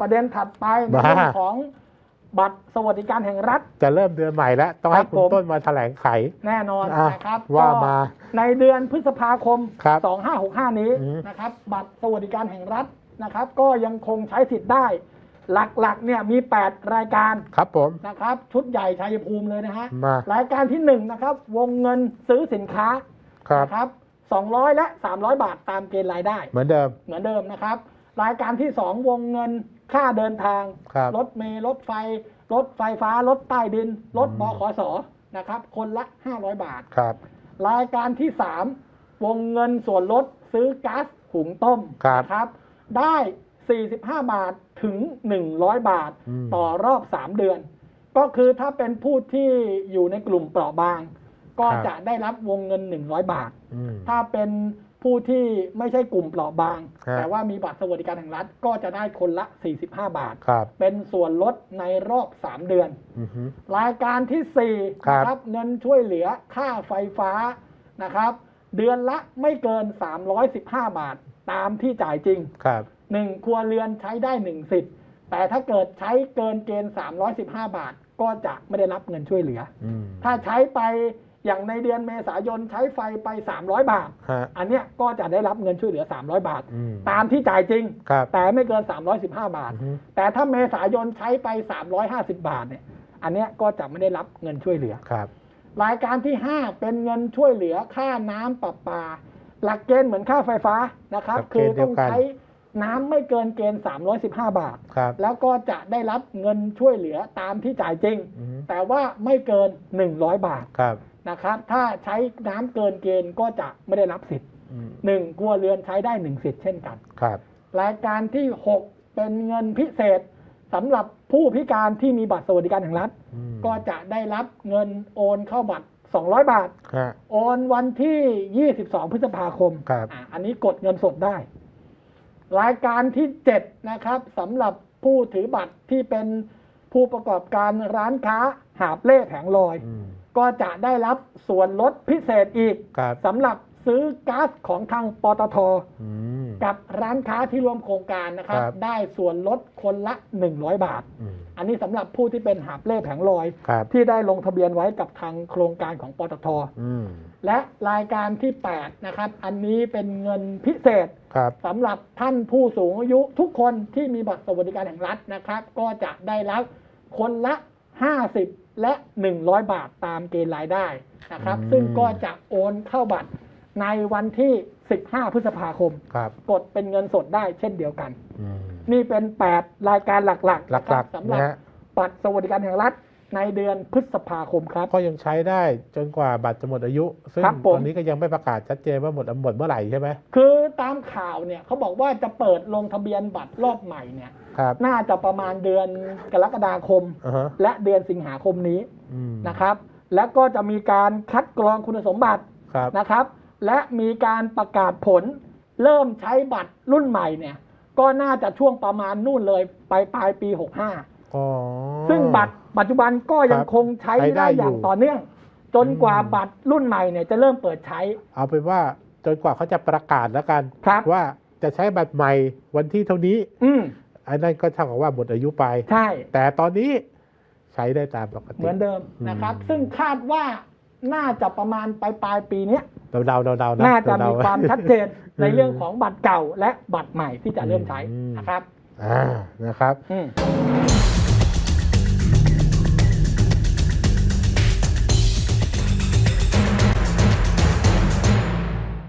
ประเด็นถัดไปในบ้าเรื่องของบัตรสวัสดิการแห่งรัฐ จะเริ่มเดือนใหม่แล้วต้องให้ครับคุณผมต้นมาแถลงไข แน่นอนอะนะครับว่าก็มาในเดือนพฤษภาคมครับ2565 นี้อืมนะครับบัตรสวัสดิการแห่งรัฐนะครับ ก็ยังคงใช้สิทธิ์ได้ หลักๆเนี่ยมี 8 รายการครับผมนะครับ ชุดใหญ่ชัยภูมิเลยนะฮะมารายการที่ 1 นะครับ วงเงินซื้อสินค้าครับนะครับ200 และ 300 บาทตามเกณฑ์รายได้ เหมือนเดิมเหมือนเดิมนะครับ รายการที่ 2 วงเงิน ค่าเดินทาง ครับรถเมล์รถไฟ รถไฟฟ้า รถใต้ดิน รถบขสนะครับ คนละ 500 บาท ครับรายการที่ 3 วงเงินส่วนลดซื้อก๊าซหุงต้มครับนะครับ ได้ 45 บาทถึง 100 บาทอืมต่อรอบ 3 เดือน ก็คือถ้าเป็นผู้ที่อยู่ในกลุ่มเปราะบาง ก็ครับ จะได้รับวงเงิน 100 บาท อืม ถ้าเป็น ผู้ที่ไม่ใช่กลุ่มเปราะบางครับแต่ว่ามีบัตรสวัสดิการแห่งรัฐก็จะได้คนละ 45 บาท ครับเป็นส่วนลดในรอบ 3 เดือน อือฮึ รายการที่4ครับ นะครับเงินช่วยเหลือค่าไฟฟ้านะครับ เดือนละไม่เกิน 315 บาท ตามที่จ่ายจริง ครับ 1 ครัวเรือนใช้ได้ 1 สิทธิ์ แต่ถ้าเกิดใช้เกินเกณฑ์ 315 บาท ก็จะไม่ได้รับเงินช่วยเหลือ อืมถ้าใช้ไป อย่างในเดือนเมษายนใช้ไฟไป 300 บาทฮะอันเนี้ยก็จะได้รับเงินช่วยเหลือ 300 บาทอืมตามที่จ่ายจริงครับแต่ไม่เกิน 315 บาทอือฮึแต่ถ้าเมษายนใช้ไป 350 บาทเนี่ยอันเนี้ยก็จะไม่ได้รับเงินช่วยเหลือครับรายการที่ 5 เป็นเงินช่วยเหลือค่าน้ำประปา หลักเกณฑ์เหมือนค่าไฟฟ้านะครับหลักเกคืณอฑ์เดีต้ยอวงกันใช้ น้ำไม่เกินเกณฑ์315 บาท ครับแล้วก็จะได้รับเงินช่วยเหลือตามที่จ่ายจริง อือฮึแต่ว่าไม่เกิน 100 บาทครับนะครับ ถ้าใช้น้ำเกินเกณฑ์ก็จะไม่ได้รับสิทธิ์อืมหนึ่งครัวเรือนใช้ได้หนึ่งสิทธิ์เช่นกัน ครับรายการที่ 6 เป็นเงินพิเศษสำหรับผู้พิการที่มีบัตรสวัสดิการแห่งรัฐ อืมก็จะได้รับเงินโอนเข้าบัตร 200 บาท ฮะ โอนวันที่ 22 พฤษภาคมครับ อะอันนี้กดเงินสดได้ รายการที่ 7 นะครับสำหรับผู้ถือบัตรที่เป็นผู้ประกอบการร้านค้าหาบเล่แผงลอย อืม ก็จะได้รับส่วนลดพิเศษอีกครับ สำหรับซื้อก๊าซของทางปตท อืม กับร้านค้าที่ร่วมโครงการนะครับ ครับได้ส่วนลดคนละ 100 บาท อืมอันนี้สำหรับผู้ที่เป็นหาบเล่แผงลอย ครับ ที่ได้ลงทะเบียนไว้กับทางโครงการของปตท อืมและรายการที่ 8 นะครับ อันนี้เป็นเงินพิเศษครับ สำหรับท่านผู้สูงอายุทุกคนที่มีบัตรสวัสดิการแห่งรัฐนะครับ ก็จะได้รับคนละ 50 และ 100 บาทตามเกณฑ์รายได้นะครับ อืม ซึ่งก็จะโอนเข้าบัตรในวันที่ 15 พฤษภาคม ครับกดเป็นเงินสดได้เช่นเดียวกัน อืมนี่เป็น 8 รายการหลักๆหนะคลัรักบสำๆหรับนะฮะบัตรสวัสดิการแห่งรัฐในเดือนพฤษภาคมครับ ก็ยังใช้ได้จนกว่าบัตรจะหมดอายุ ซึ่งครับผม ตอนนี้ก็ยังไม่ประกาศชัดเจนว่าหมดหมดเมื่อไหร่ใช่ไหมคือตามข่าวเนี่ยเขาบอกว่าจะเปิดลงทะเบียนบัตรรอบใหม่เนี่ยครับน่าจะประมาณเดือนกรกฎาคม อ่าฮะและเดือนสิงหาคมนี้อืมนะครับ แล้วก็จะมีการคัดกรองคุณสมบัติครับ นะครับ และมีการประกาศผล เริ่มใช้บัตรรุ่นใหม่เนี่ย ก็น่าจะช่วงประมาณนู่นเลยไปปลายปี 65อ๋อซึ่งบัตรปัจจุบันก็ยังครับคงใช้ใช้ได้ได้อย่างอยู่ต่อเนื่อง จนกว่าอืมบัตรรุ่นใหม่เนี่ยจะเริ่มเปิดใช้ เอาเป็นว่าจนกว่าเขาจะประกาศแล้วกันครับว่าจะใช้บัตรใหม่วันที่เท่านี้ อืมอันนั้นก็เท่ากับว่าหมดอายุไป ใช่ แต่ตอนนี้ใช้ได้ตามปกติ เหมือนเดิมนะครับอืมซึ่งคาดว่า น่าจะประมาณปลายปลายๆปีเนี้ยเดาเดาเดาเดาๆนะน่าจะเดมีๆความชัดเจนในเรื่องของบัตรเก่าและบัตรใหม่ที่จะเริ่มใช้อืมนะครับอ่านะครับอืม